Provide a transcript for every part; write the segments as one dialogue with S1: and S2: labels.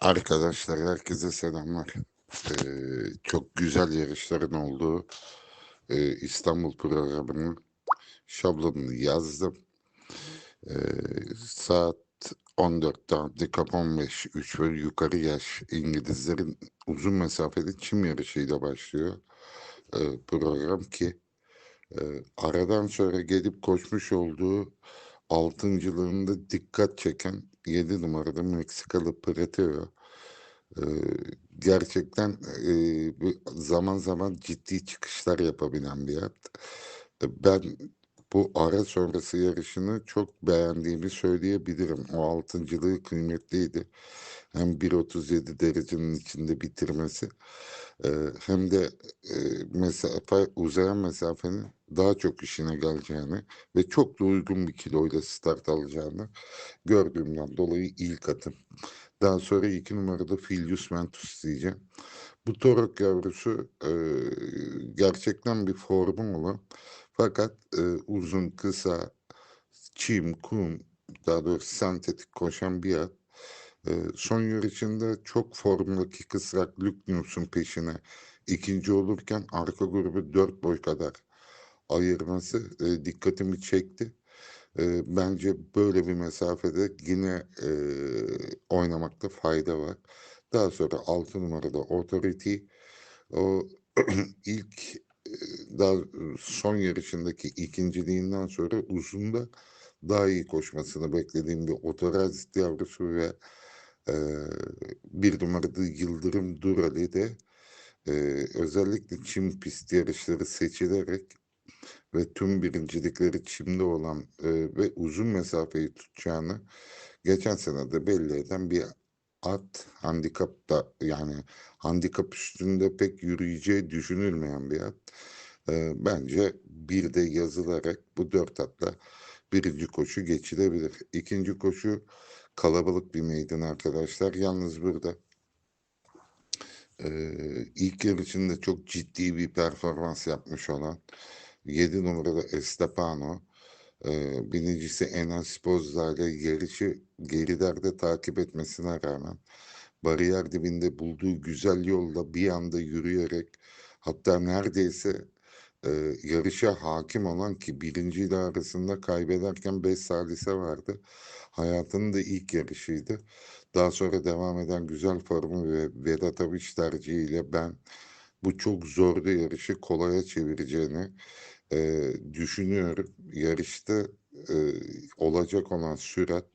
S1: Arkadaşlar herkese selamlar. Ee, çok güzel yarışların olduğu e, İstanbul programının şablonunu yazdım. Ee, saat 14'te handikap 15 3 ve yukarı yaş İngilizlerin uzun mesafeli çim yarışıyla başlıyor e, program ki e, aradan sonra gelip koşmuş olduğu altıncılığında dikkat çeken 7 numarada Meksikalı Pretero e, gerçekten zaman zaman ciddi çıkışlar yapabilen bir at. E, Ben bu ara sonrası yarışını çok beğendiğimi söyleyebilirim. O altıncılığı kıymetliydi. Hem 1.37 derecenin içinde bitirmesi hem de mesafe uzayan mesafenin daha çok işine geleceğini ve çok da uygun bir kiloyla start alacağını gördüğümden dolayı ilk atım. Daha sonra iki numarada Filius Mentus diyeceğim. Bu Torok yavrusu e, gerçekten bir formu olan fakat e, uzun, kısa, çim, kum, daha doğrusu sentetik koşan bir at. E, son yarışında çok formdaki kısrak Lüknus'un peşine ikinci olurken arka grubu dört boy kadar ayırması e, dikkatimi çekti. E, bence böyle bir mesafede yine e, oynamakta fayda var. Daha sonra 6 numarada Authority o ilk daha son yarışındaki ikinciliğinden sonra uzunda daha iyi koşmasını beklediğim bir otorazit yavrusu ve e, bir numarada Yıldırım Durali de e, özellikle çim pist yarışları seçilerek ve tüm birincilikleri çimde olan e, ve uzun mesafeyi tutacağını geçen sene de belli eden bir at handikap da yani handikap üstünde pek yürüyeceği düşünülmeyen bir at. E, bence bir de yazılarak bu dört atla birinci koşu geçilebilir. İkinci koşu kalabalık bir meydan arkadaşlar. Yalnız burada e, ilk yarışında çok ciddi bir performans yapmış olan 7 numarada Estepano, birincisi Enas Bozda ile yarışı gerilerde takip etmesine rağmen bariyer dibinde bulduğu güzel yolla bir anda yürüyerek hatta neredeyse e, yarışa hakim olan ki birinciyle arasında kaybederken 5 salise vardı. Hayatının da ilk yarışıydı. Daha sonra devam eden güzel formu ve Vedat Abiş tercihiyle ben bu çok zorlu yarışı kolaya çevireceğini e, düşünüyorum. Yarışta e, olacak olan sürat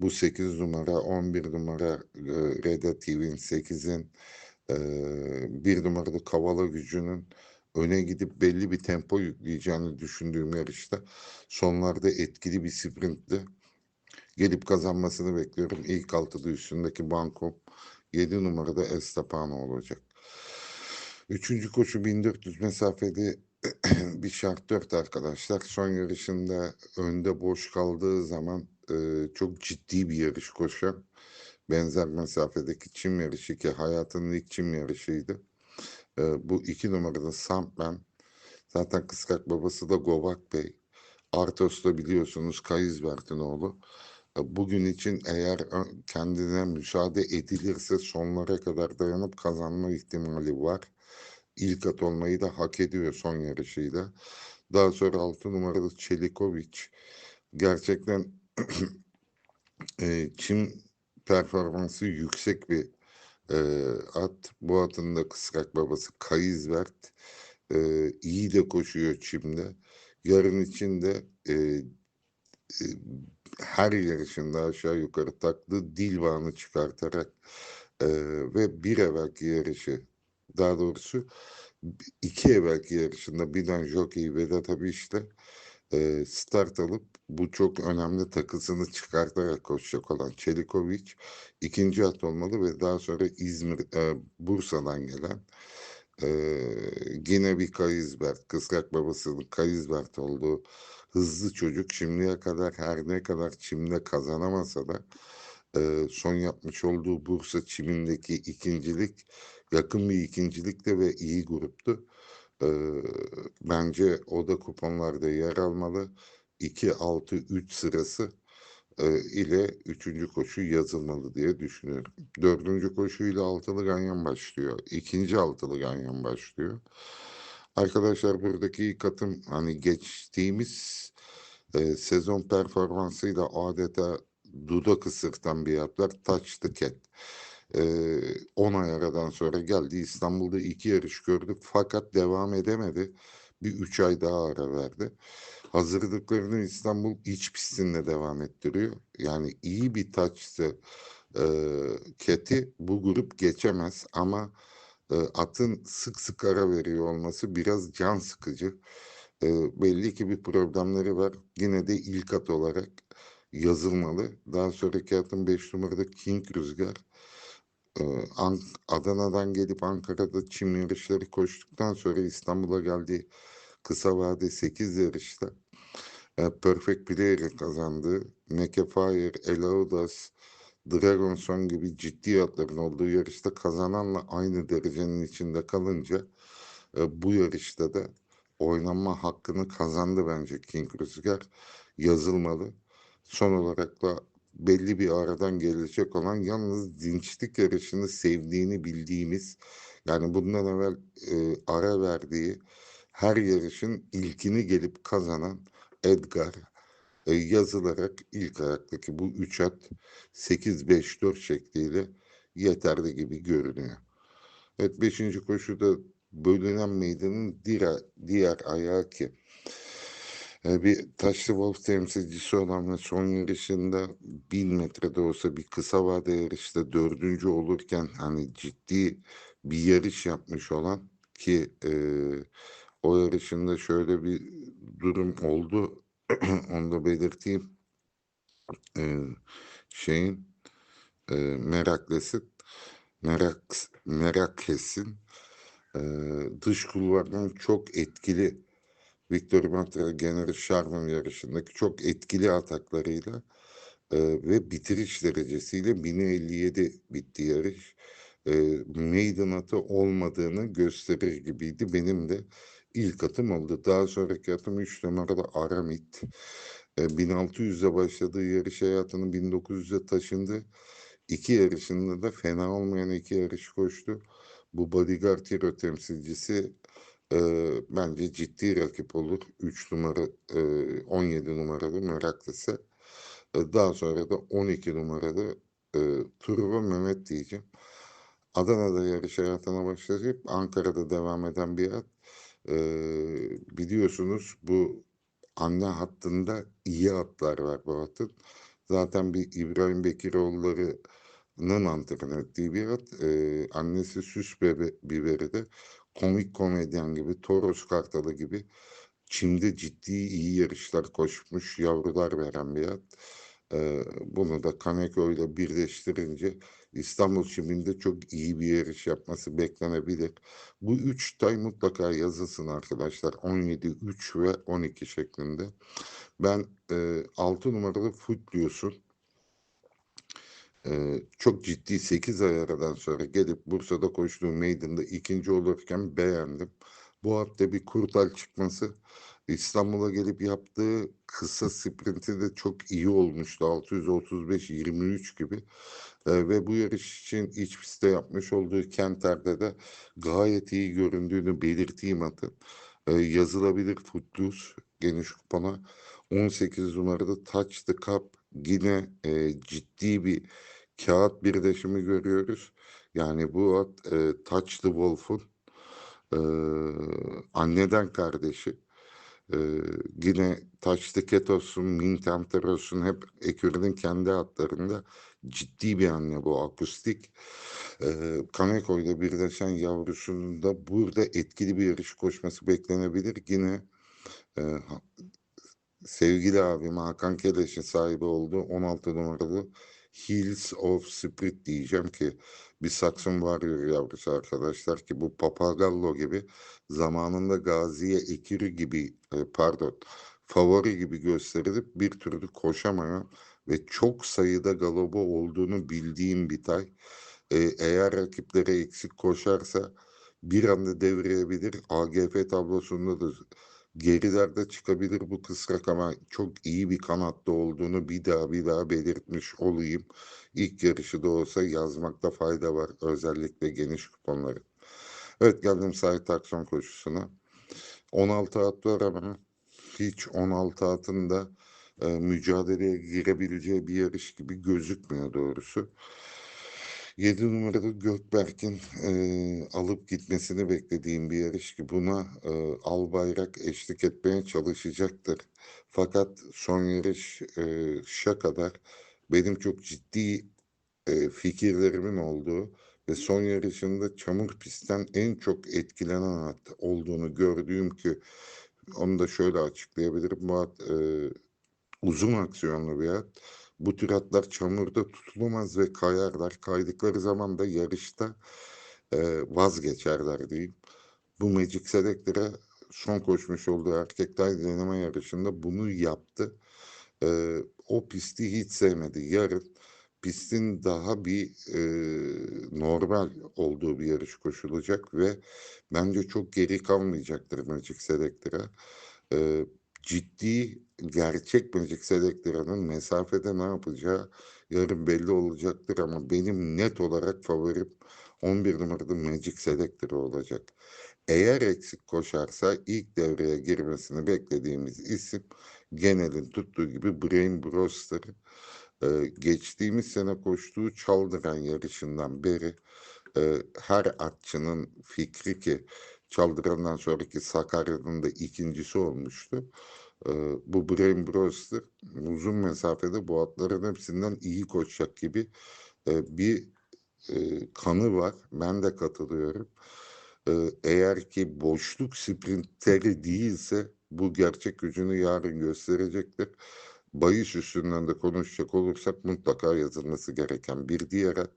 S1: bu 8 numara, 11 numara e, Reda TV'nin 8'in e, bir numarada Kavala gücünün öne gidip belli bir tempo yükleyeceğini düşündüğüm yarışta sonlarda etkili bir sprintle gelip kazanmasını bekliyorum. İlk altıda üstündeki Bankom 7 numarada Estepano olacak. Üçüncü koşu 1400 mesafede bir şart dört arkadaşlar. Son yarışında önde boş kaldığı zaman e, çok ciddi bir yarış koşan benzer mesafedeki çim yarışı ki hayatının ilk çim yarışıydı. E, bu iki numarada Sampman zaten kıskak babası da Govak Bey. Artos da biliyorsunuz Kayızbert'in oğlu. E, Bugün için eğer kendine müsaade edilirse sonlara kadar dayanıp kazanma ihtimali var. İlk at olmayı da hak ediyor son yarışıyla. Daha sonra 6 numaralı Çelikovic gerçekten e, çim performansı yüksek bir e, at. Bu atın da kısrak babası Kayızvert e, iyi de koşuyor çimde. Yarın için de e, e, her yarışında aşağı yukarı taktığı dilvanı çıkartarak e, ve bir evvelki yarışı daha doğrusu iki evvelki yarışında Bilan Jockey Vedat Abiş'le e, start alıp bu çok önemli takısını çıkartarak koşacak olan Çelikovic ikinci at olmalı ve daha sonra İzmir, e, Bursa'dan gelen e, yine bir Kayızbert, kısrak babasının Kayızbert olduğu hızlı çocuk şimdiye kadar her ne kadar çimde kazanamasa da e, son yapmış olduğu Bursa çimindeki ikincilik yakın bir ikincilikte ve iyi gruptu. E, bence o da kuponlarda yer almalı. 2-6-3 sırası e, ile üçüncü koşu yazılmalı diye düşünüyorum. Dördüncü koşuyla altılı ganyan başlıyor. İkinci altılı ganyan başlıyor. Arkadaşlar buradaki ilk atım hani geçtiğimiz e, sezon performansıyla adeta dudak ısırtan bir atlar Touch the Cat. E, 10 ay aradan sonra geldi İstanbul'da iki yarış gördü fakat devam edemedi. Bir 3 ay daha ara verdi. Hazırlıklarını İstanbul iç pistinde devam ettiriyor. Yani iyi bir taçtı. E, Cat'i bu grup geçemez ama e, atın sık sık ara veriyor olması biraz can sıkıcı. E, belli ki bir problemleri var. Yine de ilk at olarak yazılmalı. Daha sonraki atın 5 numarada King Rüzgar. An- Adana'dan gelip Ankara'da çim yarışları koştuktan sonra İstanbul'a geldi. Kısa vade 8 yarışta e, Perfect Player'ı kazandı. Neke Fire, Elaudas, Dragon Song gibi ciddi atların olduğu yarışta kazananla aynı derecenin içinde kalınca e, bu yarışta da oynanma hakkını kazandı bence King Rüzgar. Yazılmalı. Son olarak da belli bir aradan gelecek olan yalnız dinçlik yarışını sevdiğini bildiğimiz yani bundan evvel e, ara verdiği her yarışın ilkini gelip kazanan Edgar e, yazılarak ilk ayaktaki bu üç at 8-5-4 şekliyle yeterli gibi görünüyor. Evet 5. koşuda bölünen meydanın diğer, diğer ayağı ki bir Taşlı Wolf temsilcisi olan ve son yarışında 1000 metrede olsa bir kısa vade yarışta dördüncü olurken hani ciddi bir yarış yapmış olan ki e, o yarışında şöyle bir durum oldu. Onu da belirteyim. E, şeyin e, meraklesin merak merak kesin e, dış kulvardan çok etkili Victor Matra General Sharman yarışındaki çok etkili ataklarıyla e, ve bitiriş derecesiyle 1057 bitti yarış. E, maiden atı olmadığını gösterir gibiydi. Benim de ilk atım oldu. Daha sonraki atım 3 numarada Aramit. E, 1600'de başladığı yarış hayatını 1900'e taşındı. İki yarışında da fena olmayan iki yarış koştu. Bu Bodyguard Hero temsilcisi e, bence ciddi rakip olur. 3 numara, e, 17 numaralı Meraklısı. E, daha sonra da 12 numaralı e, Turbo Mehmet diyeceğim. Adana'da yarış hayatına başlayacak. Ankara'da devam eden bir at. E, biliyorsunuz bu anne hattında iyi atlar var bu atın. Zaten bir İbrahim Bekiroğulları'nın antrenör ettiği bir at. E, annesi Süs Bebe, Biberi de komik komedyen gibi, Toros Kartalı gibi Çim'de ciddi iyi yarışlar koşmuş yavrular veren bir at. Ee, bunu da Kaneko ile birleştirince İstanbul Çim'inde çok iyi bir yarış yapması beklenebilir. Bu üç tay mutlaka yazılsın arkadaşlar. 17, 3 ve 12 şeklinde. Ben e, 6 numaralı Footloos'un çok ciddi 8 ay aradan sonra gelip Bursa'da koştuğu meydanında ikinci olurken beğendim. Bu hafta bir kurtal çıkması İstanbul'a gelip yaptığı kısa sprinti de çok iyi olmuştu. 635-23 gibi. Ee, ve bu yarış için iç pistte yapmış olduğu Kenter'de de gayet iyi göründüğünü belirteyim atın. Ee, yazılabilir Footloose geniş kupona. 18 numarada Touch the Cup yine e, ciddi bir kağıt birleşimi görüyoruz. Yani bu e, Touch the Wolf'un e, anneden kardeşi. E, yine Touch the Cat olsun, Mintemter olsun hep Ekür'ün kendi atlarında ciddi bir anne bu akustik. E, Kaneko ile birleşen yavrusunun da burada etkili bir yarış koşması beklenebilir. Yine e, sevgili abim Hakan Keleş'in sahibi olduğu 16 numaralı Hills of Spirit diyeceğim ki bir Saxon Warrior yavrusu arkadaşlar ki bu Papagallo gibi zamanında Gazi'ye Ekiri gibi e, pardon favori gibi gösterilip bir türlü koşamayan ve çok sayıda galoba olduğunu bildiğim bir tay. Ee, eğer rakiplere eksik koşarsa bir anda devreyebilir. AGF tablosunda da gerilerde çıkabilir bu kısrak ama çok iyi bir kanatta olduğunu bir daha bir daha belirtmiş olayım. İlk yarışı da olsa yazmakta fayda var. Özellikle geniş kuponları. Evet geldim Sait Akson koşusuna. 16 at var ama hiç 16 atın da e, mücadeleye girebileceği bir yarış gibi gözükmüyor doğrusu. 7 numaralı Gökberk'in e, alıp gitmesini beklediğim bir yarış ki buna e, Albayrak eşlik etmeye çalışacaktır. Fakat son yarış e, şa kadar benim çok ciddi e, fikirlerimin olduğu ve son yarışında çamur pistten en çok etkilenen at olduğunu gördüğüm ki onu da şöyle açıklayabilirim. Bu at e, uzun aksiyonlu bir at. Bu tür atlar çamurda tutulamaz ve kayarlar. Kaydıkları zaman da yarışta e, vazgeçerler diyeyim. Bu Magic Selector'a son koşmuş olduğu erkekler deneme yarışında bunu yaptı. E, o pisti hiç sevmedi. Yarın pistin daha bir e, normal olduğu bir yarış koşulacak ve bence çok geri kalmayacaktır Magic Selector'a. E, ciddi gerçek Magic Selector'ın mesafede ne yapacağı yarın belli olacaktır ama benim net olarak favorim 11 numaralı Magic Selector olacak. Eğer eksik koşarsa ilk devreye girmesini beklediğimiz isim genelin tuttuğu gibi Brain Brewster. Ee, geçtiğimiz sene koştuğu Çaldıran yarışından beri e, her atçının fikri ki Çaldıran'dan sonraki Sakarya'nın da ikincisi olmuştu. Bu Brain Brewster uzun mesafede bu atların hepsinden iyi koşacak gibi bir kanı var. Ben de katılıyorum. Eğer ki boşluk sprinteri değilse bu gerçek gücünü yarın gösterecektir. Bayış üstünden de konuşacak olursak mutlaka yazılması gereken bir diğer at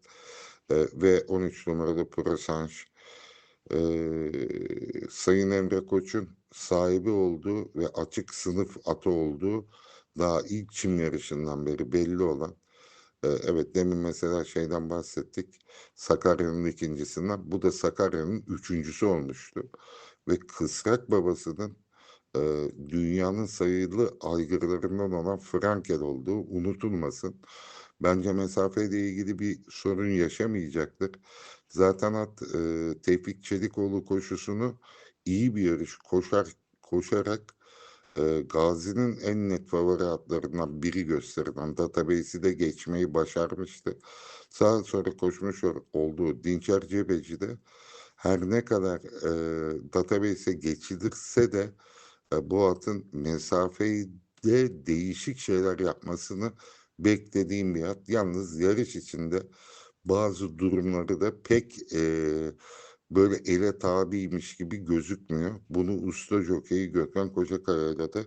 S1: e, ve 13 numaralı Prosange e, Sayın Emre Koç'un sahibi olduğu ve açık sınıf atı olduğu daha ilk çim yarışından beri belli olan e, evet demin mesela şeyden bahsettik Sakarya'nın ikincisinden bu da Sakarya'nın üçüncüsü olmuştu ve Kısrak babasının e, dünyanın sayılı aygırlarından olan Frankel olduğu unutulmasın. Bence mesafeyle ilgili bir sorun yaşamayacaktır. Zaten at e, Tevfik Çelikoğlu koşusunu iyi bir yarış koşar koşarak e, Gazi'nin en net favori atlarından biri gösterilen database'i de geçmeyi başarmıştı. Sağ sonra koşmuş olduğu Dinçer Cebeci de her ne kadar e, database'e geçilirse de e, bu atın mesafede değişik şeyler yapmasını beklediğim bir at. Yalnız yarış içinde bazı durumları da pek e, böyle ele tabiymiş gibi gözükmüyor. Bunu usta jokeyi Gökhan Kocakaya'yla da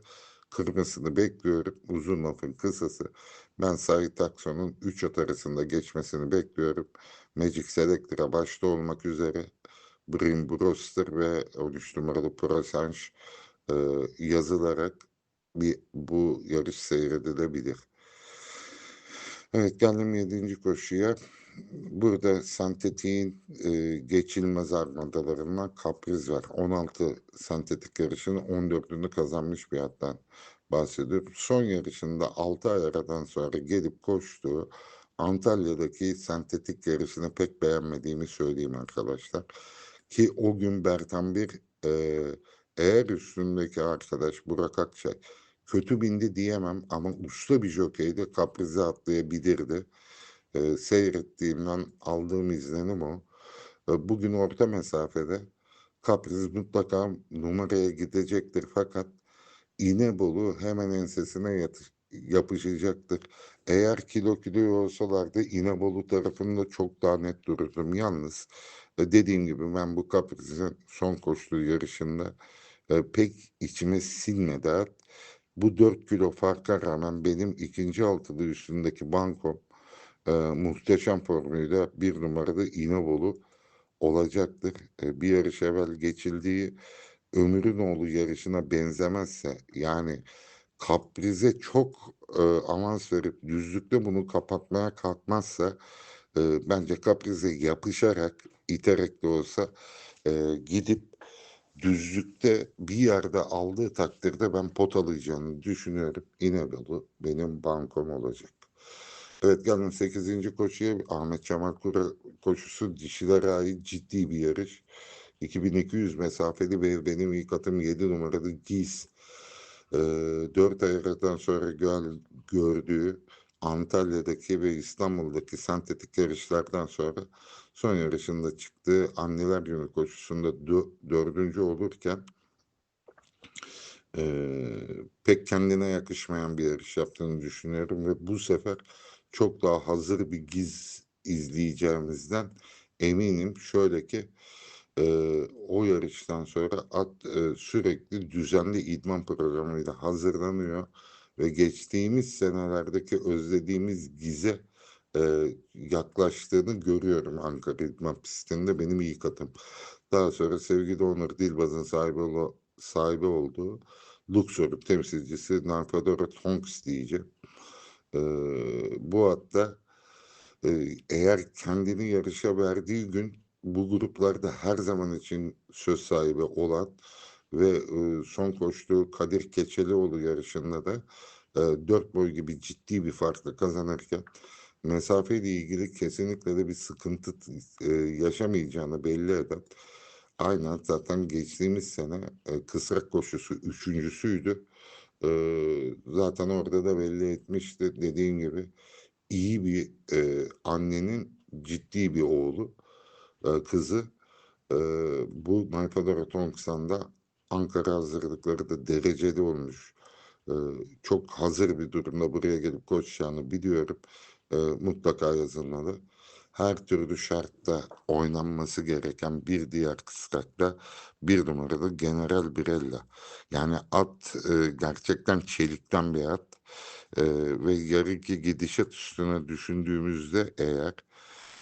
S1: kırmasını bekliyorum. Uzun lafın kısası. Ben Sait Akson'un 3 at arasında geçmesini bekliyorum. Magic Selector'a başta olmak üzere Brim Brewster ve 13 numaralı Prosange e, yazılarak bir bu yarış seyredilebilir. Evet geldim 7. koşuya. Burada sentetiğin e, geçilmez armadalarından kapriz var. 16 sentetik yarışını 14'ünü kazanmış bir attan bahsediyorum. Son yarışında 6 ay aradan sonra gelip koştuğu Antalya'daki sentetik yarışını pek beğenmediğimi söyleyeyim arkadaşlar. Ki o gün Bertan bir e, eğer üstündeki arkadaş Burak Akçay kötü bindi diyemem ama usta bir jokeydi kaprize atlayabilirdi. E, seyrettiğimden aldığım izlenim o. E, bugün orta mesafede kapriz mutlaka numaraya gidecektir fakat İnebolu hemen ensesine yatış, yapışacaktır. Eğer kilo kilo olsalardı İnebolu tarafında çok daha net dururdum. Yalnız dediğim gibi ben bu kaprizin son koştuğu yarışında pek içime sinmedi. Bu 4 kilo farka rağmen benim ikinci altılı üstündeki bankom e, muhteşem formuyla bir numaralı İnebolu olacaktır. E, bir yarış evvel geçildiği Ömürünoğlu yarışına benzemezse yani kaprize çok e, avans verip düzlükte bunu kapatmaya kalkmazsa e, bence kaprize yapışarak iterek de olsa e, gidip düzlükte bir yerde aldığı takdirde ben potalayacağını düşünüyorum. İnegölu benim bankom olacak. Evet geldim 8. koşuya Ahmet Kura koşusu dişilere ait ciddi bir yarış. 2200 mesafeli ve benim ilk atım 7 numaralı Giz. Ee, 4 ayardan sonra gö- gördüğü Antalya'daki ve İstanbul'daki sentetik yarışlardan sonra son yarışında çıktığı Anneler Günü koşusunda dö- dördüncü olurken eee, pek kendine yakışmayan bir yarış yaptığını düşünüyorum ve bu sefer çok daha hazır bir giz izleyeceğimizden eminim. Şöyle ki eee, o yarıştan sonra at eee, sürekli düzenli idman programıyla hazırlanıyor ve geçtiğimiz senelerdeki özlediğimiz gize eee, yaklaştığını görüyorum Ankara İdman pistinde benim ilk atım. Daha sonra sevgili Onur Dilbaz'ın sahibi, ol- sahibi olduğu Luxor'un temsilcisi Narfadora Tonks diyeceğim. Bu hatta eee, eğer kendini yarışa verdiği gün bu gruplarda her zaman için söz sahibi olan ve eee, son koştuğu Kadir Keçelioğlu yarışında da eee, dört boy gibi ciddi bir farkla kazanırken mesafeyle ilgili kesinlikle de bir sıkıntı eee, yaşamayacağını belli eden aynen zaten geçtiğimiz sene eee, kısrak koşusu üçüncüsüydü. Eee, zaten orada da belli etmişti dediğin gibi iyi bir eee, annenin ciddi bir oğlu eee, kızı eee, bu Marfadora Tonkson'da Ankara hazırlıkları da dereceli olmuş. Eee, çok hazır bir durumda buraya gelip koşacağını biliyorum. Eee, mutlaka yazılmalı. Her türlü şartta oynanması gereken bir diğer kısrakta bir numaralı General Birella. Yani at eee, gerçekten çelikten bir at. Eee, ve yarınki gidişat üstüne düşündüğümüzde eğer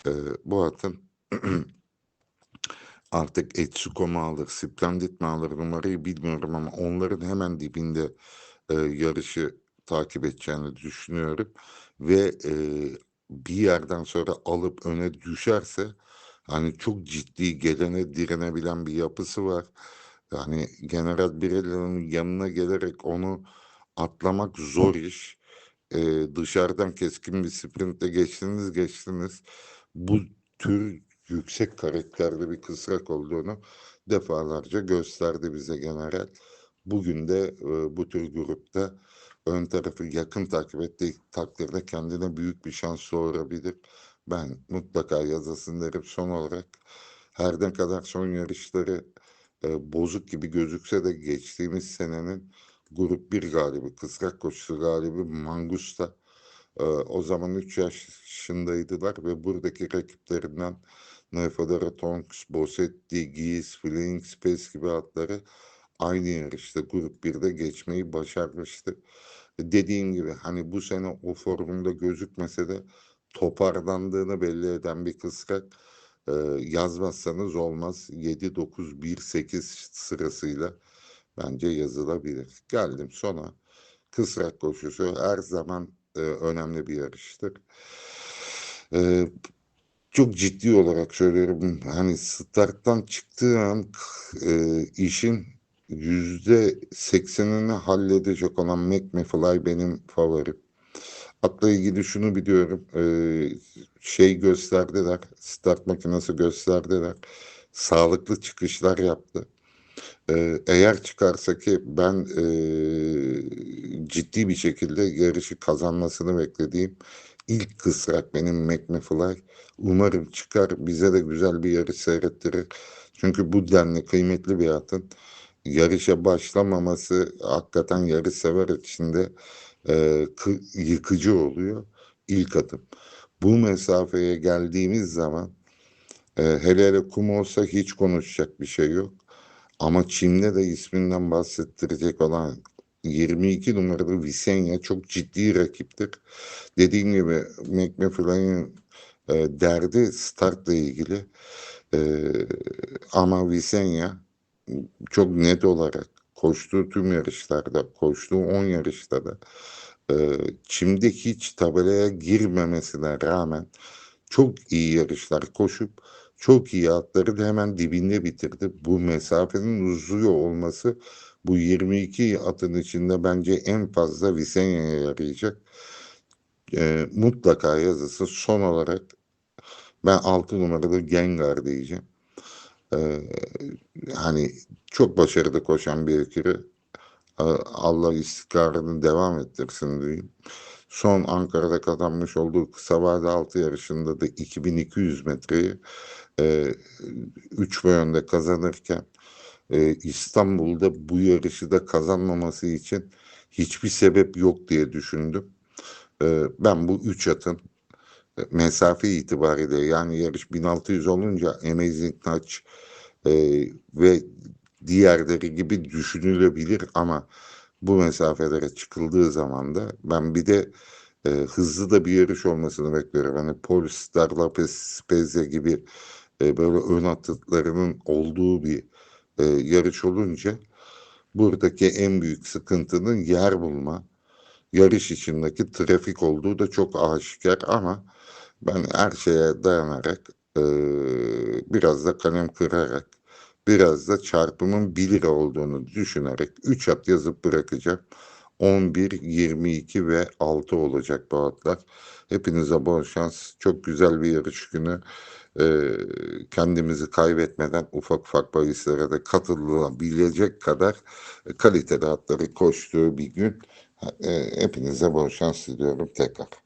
S1: eee, bu atın artık Etsuko mu alır, Splendid mi alır numarayı bilmiyorum ama onların hemen dibinde eee, yarışı takip edeceğini düşünüyorum. Ve eee, bir yerden sonra alıp öne düşerse hani çok ciddi gelene direnebilen bir yapısı var. Yani General Birella'nın yanına gelerek onu atlamak zor iş. Eee, dışarıdan keskin bir sprintle geçtiniz geçtiniz. Bu tür yüksek karakterli bir kısrak olduğunu defalarca gösterdi bize General. Bugün de e, bu tür grupta ön tarafı yakın takip ettiği takdirde kendine büyük bir şans doğurabilir. Ben mutlaka yazasın derim. Son olarak her ne kadar son yarışları e, bozuk gibi gözükse de geçtiğimiz senenin Grup 1 galibi, kısrak koşusu galibi Mangusta. Ee, o zaman 3 yaşındaydılar ve buradaki rakiplerinden Neufadera Tonks, Bossetti, Gies, Flying Space gibi atları aynı yarışta grup 1'de geçmeyi başarmıştı. Dediğim gibi hani bu sene o formunda gözükmese de toparlandığını belli eden bir kısrak Ee, yazmazsanız olmaz 7, 9, 1, 8 sırasıyla bence yazılabilir. Geldim sona. Kısrak koşusu her zaman e, önemli bir yarıştır. E, çok ciddi olarak söylüyorum. Hani starttan çıktığı an e, işin yüzde seksenini halledecek olan McMafly benim favorim. Atla ilgili şunu biliyorum. E, şey gösterdiler. Start makinesi gösterdiler. Sağlıklı çıkışlar yaptı. Ee, eğer çıkarsa ki ben e, ciddi bir şekilde yarışı kazanmasını beklediğim ilk kısrak benim McMafly. Umarım çıkar bize de güzel bir yarış seyrettirir. Çünkü bu denli kıymetli bir atın yarışa başlamaması hakikaten yarış sever içinde e, kı- yıkıcı oluyor ilk adım. Bu mesafeye geldiğimiz zaman e, hele hele kum olsa hiç konuşacak bir şey yok. Ama Çin'de de isminden bahsettirecek olan 22 numaralı Visenya çok ciddi rakiptir. Dediğim gibi McMafly'ın e, derdi startla ilgili. E, ama Visenya çok net olarak koştuğu tüm yarışlarda, koştuğu 10 yarışta da e, Çim'de hiç tabelaya girmemesine rağmen çok iyi yarışlar koşup çok iyi atların hemen dibinde bitirdi. Bu mesafenin uzuyor olması bu 22 atın içinde bence en fazla Visenya'ya yarayacak. Ee, mutlaka yazısı. Son olarak ben 6 numaralı Gengar diyeceğim. Ee, hani çok başarılı koşan bir ekürü. Allah istikrarını devam ettirsin diyeyim. Son Ankara'da kazanmış olduğu kısa vade altı yarışında da 2200 metreyi 3 boy önde kazanırken e, İstanbul'da bu yarışı da kazanmaması için hiçbir sebep yok diye düşündüm. E, ben bu 3 atın e, mesafe itibariyle yani yarış 1600 olunca Amazing Touch e, ve diğerleri gibi düşünülebilir ama bu mesafelere çıkıldığı zaman da ben bir de e, hızlı da bir yarış olmasını bekliyorum. Hani Polestar, Lopez, Spezia gibi e, böyle ön attıklarının olduğu bir e, yarış olunca buradaki en büyük sıkıntının yer bulma, yarış içindeki trafik olduğu da çok aşikar ama ben her şeye dayanarak e, biraz da kalem kırarak biraz da çarpımın 1 lira olduğunu düşünerek 3 at yazıp bırakacağım. 11, 22 ve 6 olacak bu atlar. Hepinize bol şans. Çok güzel bir yarış günü. Ee, kendimizi kaybetmeden ufak ufak bahislere de katılabilecek kadar kaliteli atları koştuğu bir gün. Ee, hepinize bol şans diliyorum tekrar.